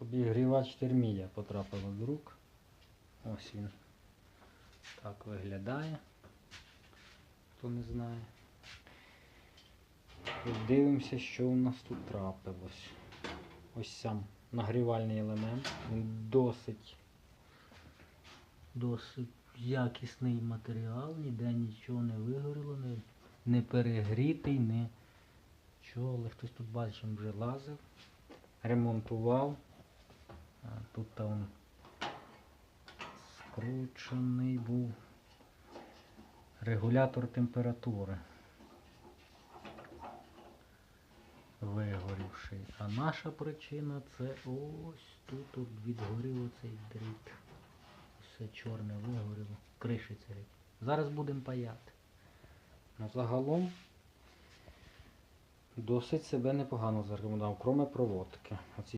Обігрівач термія потрапило до рук. Ось він. Так виглядає. Хто не знає. Дивимося, що у нас тут трапилось. Ось сам нагрівальний елемент. Він досить, досить якісний матеріал, ніде нічого не вигоріло, не, не перегрітий, не чого, але хтось тут бачимо вже лазив, ремонтував. Тут там скручений був регулятор температури. Вигорівший. А наша причина це ось тут от відгорів оцей дріт. Все чорне вигоріло. Кришиться. геть. Зараз будемо паяти. Ну, загалом досить себе непогано зарекомендував, кроме проводки.